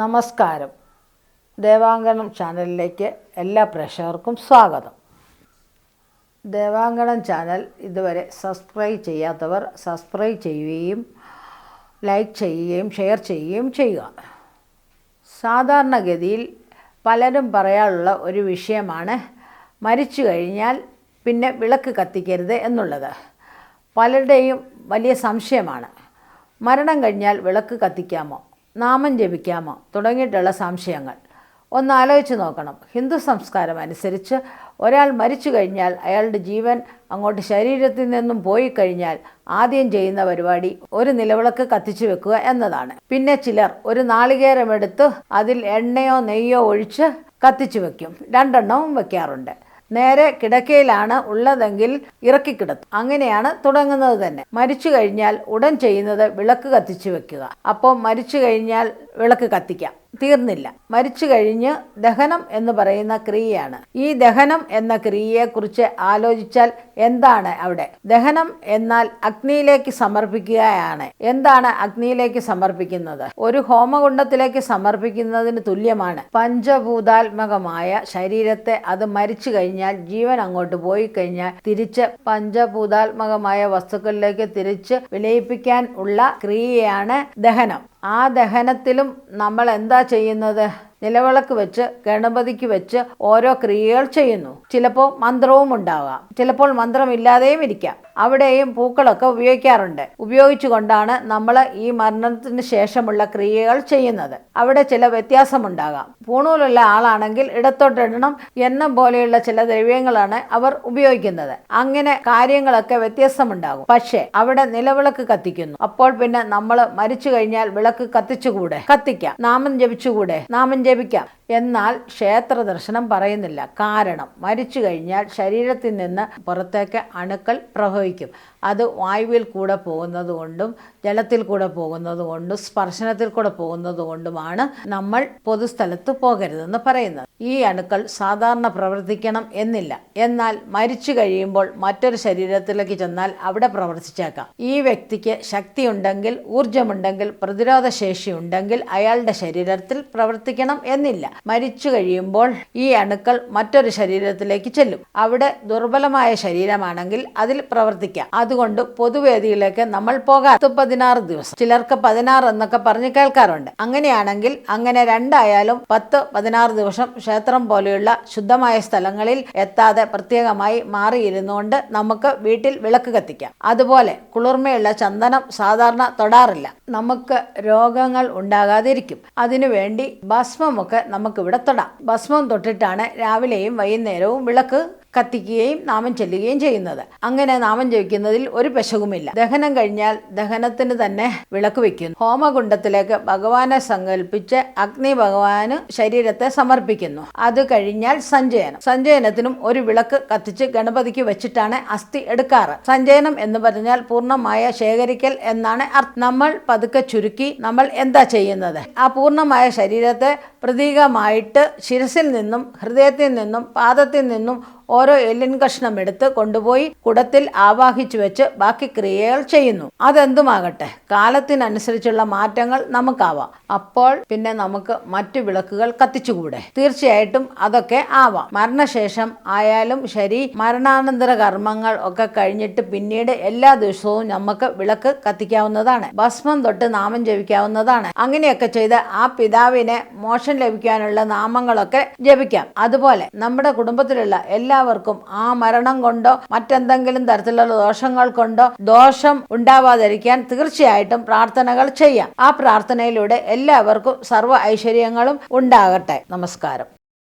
നമസ്കാരം. ദേവാങ്കണം ചാനലിലേക്ക് എല്ലാ പ്രേക്ഷകർക്കും സ്വാഗതം. ദേവാങ്കണം ചാനൽ ഇതുവരെ സബ്സ്ക്രൈബ് ചെയ്യാത്തവർ സബ്സ്ക്രൈബ് ചെയ്യുകയും ലൈക്ക് ചെയ്യുകയും ഷെയർ ചെയ്യുകയും ചെയ്യുക. സാധാരണഗതിയിൽ പലരും പറയാനുള്ള ഒരു വിഷയമാണ് മരിച്ചു കഴിഞ്ഞാൽ പിന്നെ വിളക്ക് കത്തിക്കരുത് എന്നുള്ളത്. പലരുടെയും വലിയ സംശയമാണ്. മരണം കഴിഞ്ഞാൽ വിളക്ക് കത്തിക്കാമോ? നാമം ജപിക്കാമോ? തുടങ്ങിയിട്ടുള്ള സംശയങ്ങൾ. ഒന്ന് ആലോചിച്ച് നോക്കണം. ഹിന്ദു സംസ്കാരം അനുസരിച്ച് ഒരാൾ മരിച്ചു കഴിഞ്ഞാൽ അയാളുടെ ജീവൻ അങ്ങോട്ട് ശരീരത്തിൽ നിന്നും പോയി കഴിഞ്ഞാൽ ആദ്യം ചെയ്യുന്ന പരിപാടി ഒരു നിലവിളക്ക് കത്തിച്ചു വെക്കുക എന്നതാണ്. പിന്നെ ചിലർ ഒരു നാളികേരമെടുത്ത് അതിൽ എണ്ണയോ നെയ്യോ ഒഴിച്ച് കത്തിച്ചു വെക്കും. രണ്ടെണ്ണവും വെക്കാറുണ്ട്. നേരെ കിടക്കയിലാണ് ഉള്ളതെങ്കിൽ ഇറക്കിക്കിടത്തും. അങ്ങനെയാണ് തുടങ്ങുന്നത് തന്നെ. മരിച്ചു കഴിഞ്ഞാൽ ഉടൻ ചെയ്യുന്നത് വിളക്ക് കത്തിച്ചു വെക്കുക. അപ്പോൾ മരിച്ചു കഴിഞ്ഞാൽ വിളക്ക് കത്തിക്കാം. തീർന്നില്ല. മരിച്ചു കഴിഞ്ഞ് ദഹനം എന്ന് പറയുന്ന ക്രിയയാണ്. ഈ ദഹനം എന്ന ക്രിയയെക്കുറിച്ച് ആലോചിച്ചാൽ എന്താണ് അവിടെ? ദഹനം എന്നാൽ അഗ്നിയിലേക്ക് സമർപ്പിക്കുകയാണ്. എന്താണ് അഗ്നിയിലേക്ക് സമർപ്പിക്കുന്നത്? ഒരു ഹോമകുണ്ടത്തിലേക്ക് സമർപ്പിക്കുന്നതിന് തുല്യമാണ്. പഞ്ചഭൂതാത്മകമായ ശരീരത്തെ അത് മരിച്ചു കഴിഞ്ഞാൽ ജീവൻ അങ്ങോട്ട് പോയി കഴിഞ്ഞാൽ തിരിച്ച് പഞ്ചഭൂതാത്മകമായ വസ്തുക്കളിലേക്ക് തിരിച്ച് വിലയിപ്പിക്കാൻ ഉള്ള ക്രിയയാണ് ദഹനം. ആ ദഹനത്തിലും നമ്മൾ എന്താ ചെയ്യുന്നത്? നിലവിളക്ക് വെച്ച് ഗണപതിക്ക് വെച്ച് ഓരോ ക്രിയകൾ ചെയ്യുന്നു. ചിലപ്പോൾ മന്ത്രവും ഉണ്ടാകാം. ചിലപ്പോൾ മന്ത്രമില്ലാതെയും ഇരിക്കാം. അവിടെയും പൂക്കളൊക്കെ ഉപയോഗിക്കാറുണ്ട്. ഉപയോഗിച്ചുകൊണ്ടാണ് നമ്മൾ ഈ മരണത്തിന് ശേഷമുള്ള ക്രിയകൾ ചെയ്യുന്നത്. അവിടെ ചില വ്യത്യാസമുണ്ടാകാം. പൂണൂലുള്ള ആളാണെങ്കിൽ ഇടത്തോട്ടിടണം എണ്ണം പോലെയുള്ള ചില ദ്രവ്യങ്ങളാണ് അവർ ഉപയോഗിക്കുന്നത്. അങ്ങനെ കാര്യങ്ങളൊക്കെ വ്യത്യാസമുണ്ടാകും. പക്ഷേ അവിടെ നിലവിളക്ക് കത്തിക്കുന്നു. അപ്പോൾ പിന്നെ നമ്മൾ മരിച്ചു കഴിഞ്ഞാൽ വിളക്ക് കത്തിച്ചുകൂടെ? കത്തിക്കാം. നാമം ജപിച്ചുകൂടെ? നാമം ജപിക്കാം. എന്നാൽ ക്ഷേത്ര ദർശനം പറയുന്നില്ല. കാരണം മരിച്ചു കഴിഞ്ഞാൽ ശരീരത്തിൽ നിന്ന് പുറത്തേക്ക് അണുക്കൾ പ്രവഹിക്കും. അത് വായുവിൽ കൂടെ പോകുന്നത് കൊണ്ടും ജലത്തിൽ കൂടെ പോകുന്നത് കൊണ്ടും സ്പർശനത്തിൽ കൂടെ പോകുന്നത് കൊണ്ടുമാണ് നമ്മൾ പൊതുസ്ഥലത്ത് പോകരുതെന്ന് പറയുന്നത്. ഈ അണുക്കൾ സാധാരണ പ്രവർത്തിക്കണം എന്നില്ല. എന്നാൽ മരിച്ചു കഴിയുമ്പോൾ മറ്റൊരു ശരീരത്തിലേക്ക് ചെന്നാൽ അവിടെ പ്രവർത്തിച്ചേക്കാം. ഈ വ്യക്തിക്ക് ശക്തിയുണ്ടെങ്കിൽ ഊർജമുണ്ടെങ്കിൽ പ്രതിരോധ ശേഷി ഉണ്ടെങ്കിൽ അയാളുടെ ശരീരത്തിൽ പ്രവർത്തിക്കണം എന്നില്ല. മരിച്ചു കഴിയുമ്പോൾ ഈ അണുക്കൾ മറ്റൊരു ശരീരത്തിലേക്ക് ചെല്ലും. അവിടെ ദുർബലമായ ശരീരമാണെങ്കിൽ അതിൽ പ്രവർത്തിക്കാം. അതുകൊണ്ട് പൊതുവേദിയിലേക്ക് നമ്മൾ പോകാം. പത്ത് പതിനാറ് ദിവസം. ചിലർക്ക് പതിനാറ് എന്നൊക്കെ പറഞ്ഞ് കേൾക്കാറുണ്ട്. അങ്ങനെയാണെങ്കിൽ അങ്ങനെ രണ്ടായാലും പത്ത് പതിനാറ് ദിവസം ക്ഷേത്രം പോലെയുള്ള ശുദ്ധമായ സ്ഥലങ്ങളിൽ എത്താതെ പ്രത്യേകമായി മാറിയിരുന്നുകൊണ്ട് നമുക്ക് വീട്ടിൽ വിളക്ക് കത്തിക്കാം. അതുപോലെ കുളിർമയുള്ള ചന്ദനം സാധാരണ തൊടാറില്ല. നമുക്ക് രോഗങ്ങൾ ഉണ്ടാകാതിരിക്കും. അതിനുവേണ്ടി ഭസ്മമൊക്കെ നമുക്കിവിടെ തൊടാം. ഭസ്മം തൊട്ടിട്ടാണ് രാവിലെയും വൈകുന്നേരവും വിളക്ക് കത്തിക്കുകയും നാമം ചെല്ലുകയും ചെയ്യുന്നത്. അങ്ങനെ നാമം ജപിക്കുന്നതിൽ ഒരു പെശകുമില്ല. ദഹനം കഴിഞ്ഞാൽ ദഹനത്തിന് തന്നെ വിളക്ക് വയ്ക്കുന്നു. ഹോമകുണ്ടത്തിലേക്ക് ഭഗവാനെ സങ്കല്പിച്ച് അഗ്നി ഭഗവാന് ശരീരത്തെ സമർപ്പിക്കുന്നു. അത് കഴിഞ്ഞാൽ സഞ്ചയനം. സഞ്ചയനത്തിനും ഒരു വിളക്ക് കത്തിച്ച് ഗണപതിക്ക് വെച്ചിട്ടാണ് അസ്ഥി എടുക്കാറ്. സഞ്ചയനം എന്ന് പറഞ്ഞാൽ പൂർണമായ ശേഖരിക്കൽ എന്നാണ് അർത്ഥം. നമ്മൾ പതുക്കെ ചുരുക്കി നമ്മൾ എന്താ ചെയ്യുന്നത്? ആ പൂർണമായ ശരീരത്തെ പ്രതീകമായിട്ട് ശിരസിൽ നിന്നും ഹൃദയത്തിൽ നിന്നും പാദത്തിൽ നിന്നും ഓരോ എല്ലിൻ കഷ്ണം എടുത്ത് കൊണ്ടുപോയി കുടത്തിൽ ആവാഹിച്ചു വെച്ച് ബാക്കി ക്രിയകൾ ചെയ്യുന്നു. അതെന്തുമാകട്ടെ കാലത്തിനനുസരിച്ചുള്ള മാറ്റങ്ങൾ നമുക്കാവാം. അപ്പോൾ പിന്നെ നമുക്ക് മറ്റു വിളക്കുകൾ കത്തിച്ചുകൂടെ? തീർച്ചയായിട്ടും അതൊക്കെ ആവാം. മരണശേഷം ആയാലും ശരി മരണാനന്തര കർമ്മങ്ങൾ ഒക്കെ കഴിഞ്ഞിട്ട് പിന്നീട് എല്ലാ ദിവസവും നമുക്ക് വിളക്ക് കത്തിക്കാവുന്നതാണ്. ഭസ്മം തൊട്ട് നാമം ജപിക്കാവുന്നതാണ്. അങ്ങനെയൊക്കെ ചെയ്ത് ആ പിതാവിനെ മോക്ഷം ലഭിക്കാനുള്ള നാമങ്ങളൊക്കെ ജപിക്കാം. അതുപോലെ നമ്മുടെ കുടുംബത്തിലുള്ള എല്ലാവർക്കും ആ മരണം കൊണ്ടോ മറ്റെന്തെങ്കിലും തരത്തിലുള്ള ദോഷങ്ങൾ കൊണ്ടോ ദോഷം ഉണ്ടാവാതിരിക്കാൻ തീർച്ചയായിട്ടും പ്രാർത്ഥനകൾ ചെയ്യാം. ആ പ്രാർത്ഥനയിലൂടെ എല്ലാവർക്കും സർവ ഐശ്വര്യങ്ങളും ഉണ്ടാകട്ടെ. നമസ്കാരം.